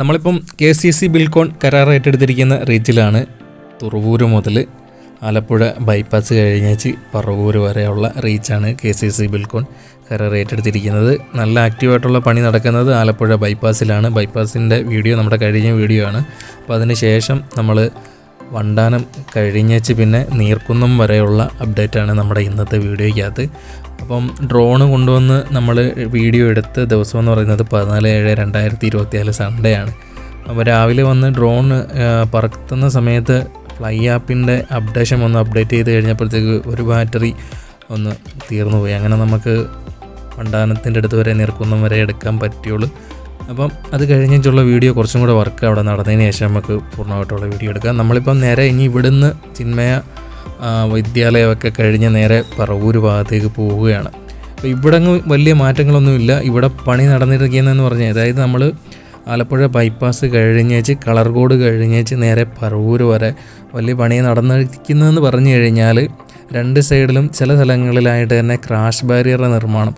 നമ്മളിപ്പം K C C Buildcon കരാർ ഏറ്റെടുത്തിരിക്കുന്ന റീച്ചിലാണ് തുറവൂര് മുതൽ ആലപ്പുഴ ബൈപ്പാസ് കഴിഞ്ഞേച്ച് പറവൂർ വരെയുള്ള റീച്ചാണ് കെ സി സി ബിൽകോൺ കരാർ ഏറ്റെടുത്തിരിക്കുന്നത്. നല്ല ആക്റ്റീവായിട്ടുള്ള പണി നടക്കുന്നത് ആലപ്പുഴ ബൈപ്പാസിലാണ്. ബൈപ്പാസിന്റെ വീഡിയോ നമ്മുടെ കഴിഞ്ഞ വീഡിയോ ആണ്. അപ്പോൾ അതിന് ശേഷം നമ്മൾ വണ്ടാനം കഴിഞ്ഞേച്ച് പിന്നെ നീർക്കുന്നം വരെയുള്ള അപ്ഡേറ്റാണ് നമ്മുടെ ഇന്നത്തെ വീഡിയോയ്ക്കകത്ത്. അപ്പം ഡ്രോണ് കൊണ്ടുവന്ന് നമ്മൾ വീഡിയോ എടുത്ത ദിവസം എന്ന് പറയുന്നത് പതിനാല് ഏഴ് രണ്ടായിരത്തി ഇരുപത്തിനാല് സൺഡേ ആണ് അപ്പോൾ രാവിലെ വന്ന് ഡ്രോൺ പറക്കുന്ന സമയത്ത് ഫ്ലൈ ആപ്പിന്റെ അപ്ഡേഷൻ ഒന്ന് അപ്ഡേറ്റ് ചെയ്ത് കഴിഞ്ഞപ്പോഴത്തേക്ക് ഒരു ബാറ്ററി ഒന്ന് തീർന്നു പോയി. അങ്ങനെ നമുക്ക് വണ്ടാനത്തിന്റെ അടുത്ത് വരെ നീർക്കുന്നം വരെ എടുക്കാൻ പറ്റുള്ളൂ അപ്പം അത് കഴിഞ്ഞിട്ടുള്ള വീഡിയോ കുറച്ചും കൂടെ വർക്ക് അവിടെ നടന്നതിന് ശേഷം നമുക്ക് പൂർണമായിട്ടുള്ള വീഡിയോ എടുക്കാം. നമ്മളിപ്പം നേരെ ഇനി ഇവിടുന്ന് ചിന്മയ വിദ്യാലയമൊക്കെ കഴിഞ്ഞ് നേരെ പറവൂർ ഭാഗത്തേക്ക് പോവുകയാണ്. അപ്പോൾ ഇവിടെ വലിയ മാറ്റങ്ങളൊന്നുമില്ല ഇവിടെ പണി നടന്നിരിക്കുന്നതെന്ന് പറഞ്ഞാൽ അതായത് നമ്മൾ ആലപ്പുഴ ബൈപ്പാസ് കഴിഞ്ഞേച്ച് കളർ കോഡ് കഴിഞ്ഞേച്ച് നേരെ പറവൂർ വരെ വലിയ പണി നടന്നിരിക്കുന്നതെന്ന് പറഞ്ഞു കഴിഞ്ഞാൽ രണ്ട് സൈഡിലും ചില സ്ഥലങ്ങളിലായിട്ട് തന്നെ ക്രാഷ് ബാരിയറുടെ നിർമ്മാണം.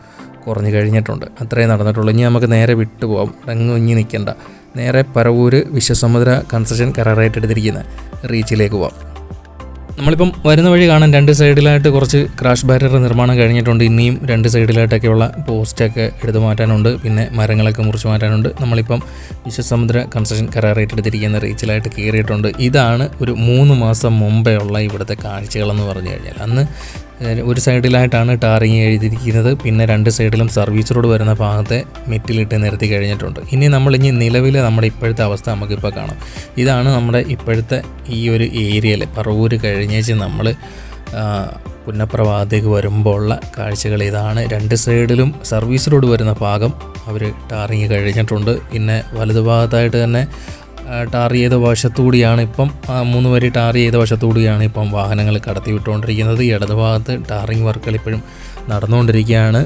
കുറഞ്ഞു കഴിഞ്ഞിട്ടുണ്ട്. അത്രയും നടന്നിട്ടുള്ളൂ. ഇനി നമുക്ക് നേരെ വിട്ടുപോകാം പോകാം അങ്ങ് ഇഞ്ഞി നിൽക്കണ്ട. നേരെ പരവൂര് വിശ്വസമുദ്ര കൺസ്ട്രക്ഷൻ കരാറായിട്ട് എടുത്തിരിക്കുന്ന റീച്ചിലേക്ക് പോവാം. നമ്മളിപ്പം വരുന്ന വഴി കാണാൻ രണ്ട് സൈഡിലായിട്ട് കുറച്ച് ക്രാഷ് ബാരിയർ നിർമ്മാണം കഴിഞ്ഞിട്ടുണ്ട്. ഇനിയും രണ്ട് സൈഡിലായിട്ടൊക്കെയുള്ള പോസ്റ്റൊക്കെ എടുത്തു മാറ്റാനുണ്ട്. പിന്നെ മരങ്ങളൊക്കെ മുറിച്ച് മാറ്റാനുണ്ട്. നമ്മളിപ്പം വിശ്വസമുദ്ര കൺസ്ട്രക്ഷൻ കരാറായിട്ട് എടുത്തിരിക്കുന്ന റീച്ചിലായിട്ട് കയറിയിട്ടുണ്ട്. ഇതാണ് ഒരു മൂന്ന് മാസം മുമ്പേ ഉള്ള ഇവിടുത്തെ കാഴ്ചകളെന്ന് പറഞ്ഞു കഴിഞ്ഞാൽ. അന്ന് ഒരു സൈഡിലായിട്ടാണ് ടാറിങ് എഴുതിയിരിക്കുന്നത്. പിന്നെ രണ്ട് സൈഡിലും സർവീസ് റോഡ് വരുന്ന ഭാഗത്തെ മെറ്റിലിട്ട് നിരത്തി കഴിഞ്ഞിട്ടുണ്ട്. ഇനി നമ്മൾ ഇനി നിലവിലെ നമ്മുടെ ഇപ്പോഴത്തെ അവസ്ഥ നമുക്കിപ്പോൾ കാണാം. ഇതാണ് നമ്മുടെ ഇപ്പോഴത്തെ ഈ ഒരു ഏരിയയിൽ പറവൂര് കഴിഞ്ഞേച്ച് നമ്മൾ പുന്നപ്രഭാഗത്തേക്ക് വരുമ്പോൾ ഉള്ള കാഴ്ചകൾ ഇതാണ്. രണ്ട് സൈഡിലും സർവീസ് റോഡ് വരുന്ന ഭാഗം അവർ ടാറിങ് കഴിഞ്ഞിട്ടുണ്ട്. പിന്നെ വലതുഭാഗത്തായിട്ട് തന്നെ ടാർ ചെയ്ത വശത്തുകൂടിയാണ് ഇപ്പം മൂന്ന് വരി ടാർ ചെയ്ത വശത്തുകൂടിയാണ് ഇപ്പം വാഹനങ്ങൾ കടത്തി വിട്ടുകൊണ്ടിരിക്കുന്നത് ഇടതുഭാഗത്ത് ഭാഗത്ത് ടാറിങ് വർക്കുകൾ ഇപ്പോഴും നടന്നുകൊണ്ടിരിക്കുകയാണ്.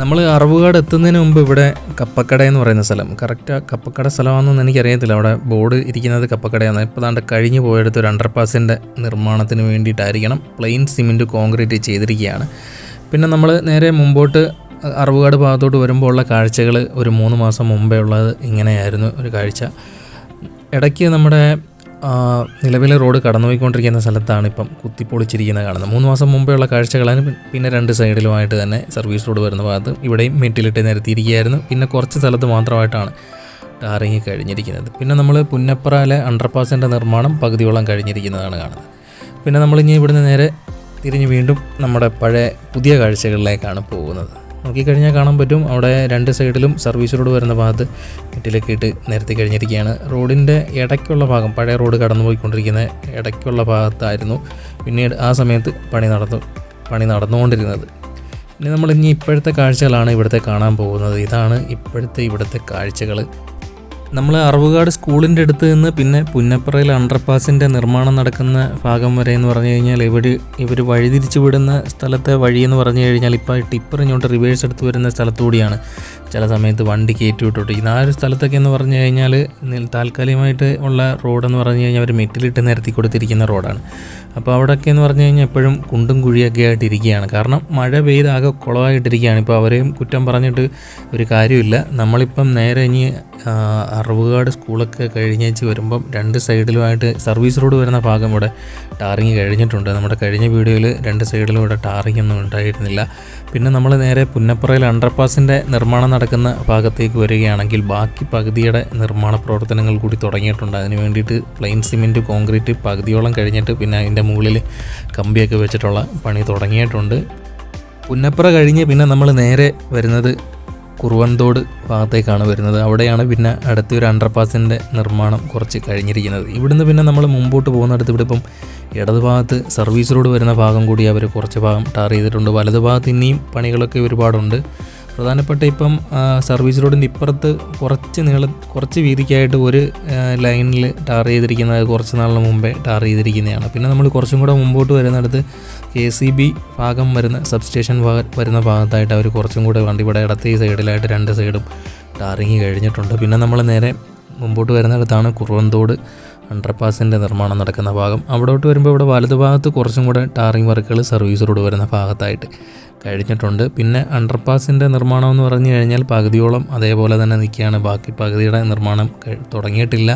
നമ്മൾ അറവുകാട് എത്തുന്നതിന് മുമ്പ് ഇവിടെ കപ്പക്കട എന്ന് പറയുന്ന സ്ഥലം. കറക്റ്റ് കപ്പക്കട സ്ഥലമാണെന്നൊന്നും എനിക്കറിയത്തില്ല. അവിടെ ബോർഡ് ഇരിക്കുന്നത് കപ്പക്കടയാണ്. ഇപ്പോൾ താണ്ട് കഴിഞ്ഞു പോയെടുത്ത് ഒരു അണ്ടർപാസിന്റെ നിർമ്മാണത്തിന് വേണ്ടിയിട്ടായിരിക്കണം പ്ലെയിൻ സിമെന്റ് കോൺക്രീറ്റ് ചെയ്തിരിക്കുകയാണ്. പിന്നെ നമ്മൾ നേരെ മുമ്പോട്ട് അറവുകാട് ഭാഗത്തോട്ട് വരുമ്പോൾ ഉള്ള കാഴ്ചകൾ ഒരു മൂന്ന് മാസം മുമ്പേ ഉള്ളത് ഇങ്ങനെയായിരുന്നു ഒരു കാഴ്ച. ഇടയ്ക്ക് നമ്മുടെ നിലവിലെ റോഡ് കടന്നുപോയിക്കൊണ്ടിരിക്കുന്ന സ്ഥലത്താണ് ഇപ്പം കുത്തിപ്പൊളിച്ചിരിക്കുന്നത് കാണുന്നത്. മൂന്ന് മാസം മുമ്പേ ഉള്ള കാഴ്ചകളാണ് പിന്നെ രണ്ട് സൈഡിലുമായിട്ട് തന്നെ സർവീസ് റോഡ് വരുന്ന ഭാഗത്ത് ഇവിടെയും മെറ്റിലിട്ട് നിരത്തിയിരിക്കുകയായിരുന്നു. പിന്നെ കുറച്ച് സ്ഥലത്ത് മാത്രമായിട്ടാണ് ടാറിങ് കഴിഞ്ഞിരിക്കുന്നത്. പിന്നെ നമ്മൾ പുന്നപ്രയിലെ അണ്ടർപാസിന്റെ നിർമ്മാണം പകുതിയോളം കഴിഞ്ഞിരിക്കുന്നതാണ് കാണുന്നത്. പിന്നെ നമ്മളിനി ഇവിടുന്ന് നേരെ തിരിഞ്ഞ് വീണ്ടും നമ്മുടെ പഴയ പുതിയ കാഴ്ചകളിലേക്കാണ് പോകുന്നത്. നോക്കിക്കഴിഞ്ഞാൽ കാണാൻ പറ്റും. അവിടെ രണ്ട് സൈഡിലും സർവീസ് റോഡ് വരുന്ന ഭാഗത്ത് മെറ്റിലൊക്കെ ഇട്ട് നിരത്തി കഴിഞ്ഞിരിക്കുകയാണ്. റോഡിന്റെ ഇടയ്ക്കുള്ള ഭാഗം പഴയ റോഡ് കടന്നു പോയിക്കൊണ്ടിരിക്കുന്ന ഇടയ്ക്കുള്ള ഭാഗത്തായിരുന്നു പിന്നീട് ആ സമയത്ത് പണി നടന്നു പണി നടന്നുകൊണ്ടിരുന്നത്. പിന്നെ നമ്മൾ ഇനി ഇപ്പോഴത്തെ കാഴ്ചകളാണ് ഇവിടുത്തെ കാണാൻ പോകുന്നത്. ഇതാണ് ഇപ്പോഴത്തെ ഇവിടുത്തെ കാഴ്ചകൾ നമ്മൾ അറവുകാട് സ്കൂളിന്റെ അടുത്ത് നിന്ന് പിന്നെ പുന്നപ്പുറയിൽ അണ്ടർപാസിന്റെ നിർമ്മാണം നടക്കുന്ന ഭാഗം വരെ എന്ന് പറഞ്ഞു കഴിഞ്ഞാൽ ഇവർ ഇവർ വഴിതിരിച്ചു വിടുന്ന സ്ഥലത്തെ വഴി എന്ന് പറഞ്ഞു കഴിഞ്ഞാൽ ഇപ്പോൾ ടിപ്പർ ഇങ്ങോട്ട് റിവേഴ്സ് എടുത്ത് വരുന്ന സ്ഥലത്തുകൂടിയാണ് ചില സമയത്ത് വണ്ടി കയറ്റി വിട്ടോണ്ടിരിക്കുന്നത് ആ ഒരു സ്ഥലത്തൊക്കെ എന്ന് പറഞ്ഞു കഴിഞ്ഞാൽ താൽക്കാലികമായിട്ട് ഉള്ള റോഡെന്ന് പറഞ്ഞു കഴിഞ്ഞാൽ അവർ മെറ്റിലിട്ട് നിരത്തി കൊടുത്തിരിക്കുന്ന റോഡാണ് അപ്പോൾ അവിടെയൊക്കെ എന്ന് പറഞ്ഞു കഴിഞ്ഞാൽ എപ്പോഴും കുണ്ടും കുഴിയൊക്കെ ആയിട്ടിരിക്കുകയാണ് കാരണം മഴ പെയ്താകെ കുളമായിട്ടിരിക്കുകയാണ്. ഇപ്പോൾ അവരെയും കുറ്റം പറഞ്ഞിട്ട് ഒരു കാര്യമില്ല. നമ്മളിപ്പം നേരെ ഇനി ആ, അറവുകാട് സ്കൂളൊക്കെ കഴിഞ്ഞേച്ച് വരുമ്പം രണ്ട് സൈഡിലുമായിട്ട് സർവീസ് റോഡ് വരുന്ന ഭാഗം ഇവിടെ ടാറിങ് കഴിഞ്ഞിട്ടുണ്ട്. നമ്മുടെ കഴിഞ്ഞ വീഡിയോയിൽ രണ്ട് സൈഡിലും ഇവിടെ ടാറിങ് ഒന്നും ഉണ്ടായിരുന്നില്ല. പിന്നെ നമ്മൾ നേരെ പുന്നപ്പുറയിൽ അണ്ടർപാസിന്റെ നിർമ്മാണം നടക്കുന്ന ഭാഗത്തേക്ക് വരികയാണെങ്കിൽ ബാക്കി പകുതിയുടെ നിർമ്മാണ പ്രവർത്തനങ്ങൾ കൂടി തുടങ്ങിയിട്ടുണ്ട്. അതിന് വേണ്ടിയിട്ട് പ്ലെയിൻ സിമെന്റ് കോൺക്രീറ്റ് പകുതിയോളം കഴിഞ്ഞിട്ട് പിന്നെ അതിന്റെ മുകളിൽ കമ്പിയൊക്കെ വെച്ചിട്ടുള്ള പണി തുടങ്ങിയിട്ടുണ്ട്. പുന്നപ്പുറ കഴിഞ്ഞ് പിന്നെ നമ്മൾ നേരെ വരുന്നത് കുറുവന്തോട് ഭാഗത്തേക്കാണ് വരുന്നത്. അവിടെയാണ് പിന്നെ അടുത്ത ഒരു അണ്ടർപാസിന്റെ നിർമ്മാണം കുറച്ച് കഴിഞ്ഞിരിക്കുന്നത്. ഇവിടുന്ന് പിന്നെ നമ്മൾ മുമ്പോട്ട് പോകുന്നിടത്ത് ഇവിടെ ഇപ്പം ഇടത് ഭാഗത്ത് സർവീസ് റോഡ് വരുന്ന ഭാഗം കൂടി അവർ കുറച്ച് ഭാഗം ടാർ ചെയ്തിട്ടുണ്ട്. വലതുഭാഗത്ത് ഇനിയും പണികളൊക്കെ ഒരുപാടുണ്ട്. പ്രധാനപ്പെട്ട ഇപ്പം സർവീസ് റോഡിന്റെ ഇപ്പുറത്ത് കുറച്ച് നീള കുറച്ച് വീതിക്കായിട്ട് ഒരു ലൈനിൽ ടാർ ചെയ്തിരിക്കുന്നത് കുറച്ച് നാളിന് മുമ്പേ ടാർ ചെയ്തിരിക്കുന്നതാണ്. പിന്നെ നമ്മൾ കുറച്ചും കൂടെ മുമ്പോട്ട് വരുന്നിടത്ത് കെ സി ബി ഭാഗം വരുന്ന സബ്സ്റ്റേഷൻ വരുന്ന ഭാഗത്തായിട്ട് അവർ കുറച്ചും കൂടെ വണ്ടി ഇവിടെ ഇടത്തെ സൈഡിലായിട്ട് രണ്ട് സൈഡും ടാറിങ് കഴിഞ്ഞിട്ടുണ്ട്. പിന്നെ നമ്മൾ നേരെ മുമ്പോട്ട് വരുന്നിടത്താണ് കുറുവന്തോട് അണ്ടർപാസിന്റെ നിർമ്മാണം നടക്കുന്ന ഭാഗം. അവിടോട്ട് വരുമ്പോൾ ഇവിടെ വലതുഭാഗത്ത് കുറച്ചും കൂടെ ടാറിങ് വർക്കുകൾ സർവീസ് റോഡ് വരുന്ന ഭാഗത്തായിട്ട് കഴിഞ്ഞിട്ടുണ്ട്. പിന്നെ അണ്ടർപാസിന്റെ നിർമ്മാണം എന്ന് പറഞ്ഞു കഴിഞ്ഞാൽ പകുതിയോളം അതേപോലെ തന്നെ നിൽക്കുകയാണ്. ബാക്കി പകുതിയുടെ നിർമ്മാണം തുടങ്ങിയിട്ടില്ല.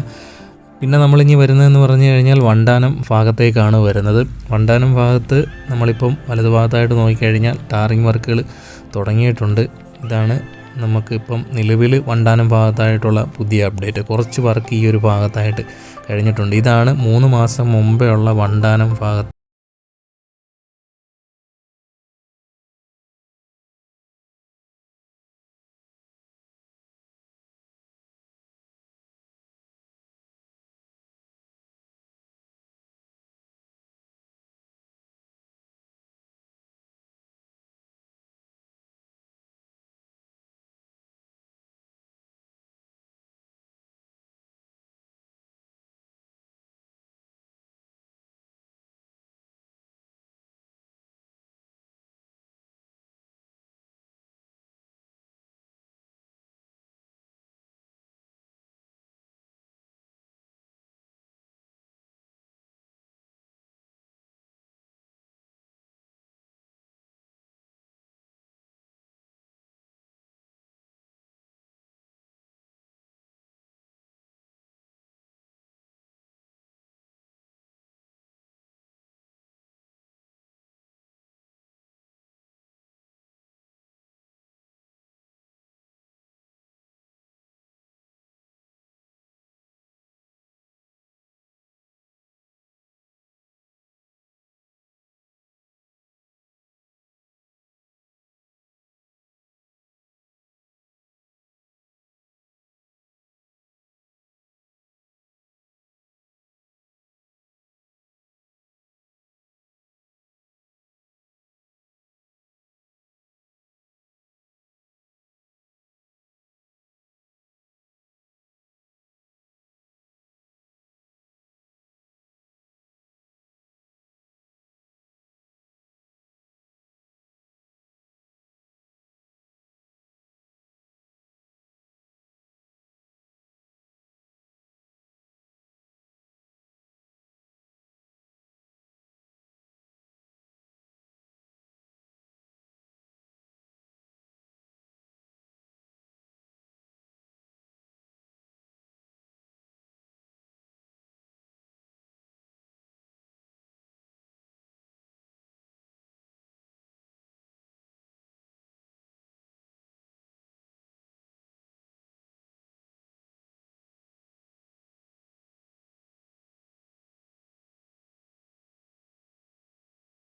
പിന്നെ നമ്മളിനി വരുന്നതെന്ന് പറഞ്ഞു കഴിഞ്ഞാൽ വണ്ടാനം ഭാഗത്തേക്കാണ് വരുന്നത്. വണ്ടാനം ഭാഗത്ത് നമ്മളിപ്പം വലതുഭാഗത്തായിട്ട് നോക്കിക്കഴിഞ്ഞാൽ ടാറിങ് വർക്കുകൾ തുടങ്ങിയിട്ടുണ്ട്. ഇതാണ് നമുക്കിപ്പം നിലവിൽ വണ്ടാനം ഭാഗത്തായിട്ടുള്ള പുതിയ അപ്ഡേറ്റ്. കുറച്ച് വർക്ക് ഈ ഒരു ഭാഗത്തായിട്ട് കഴിഞ്ഞിട്ടുണ്ട്. ഇതാണ് മൂന്ന് മാസം മുമ്പേ ഉള്ള വണ്ടാനം ഭാഗത്ത്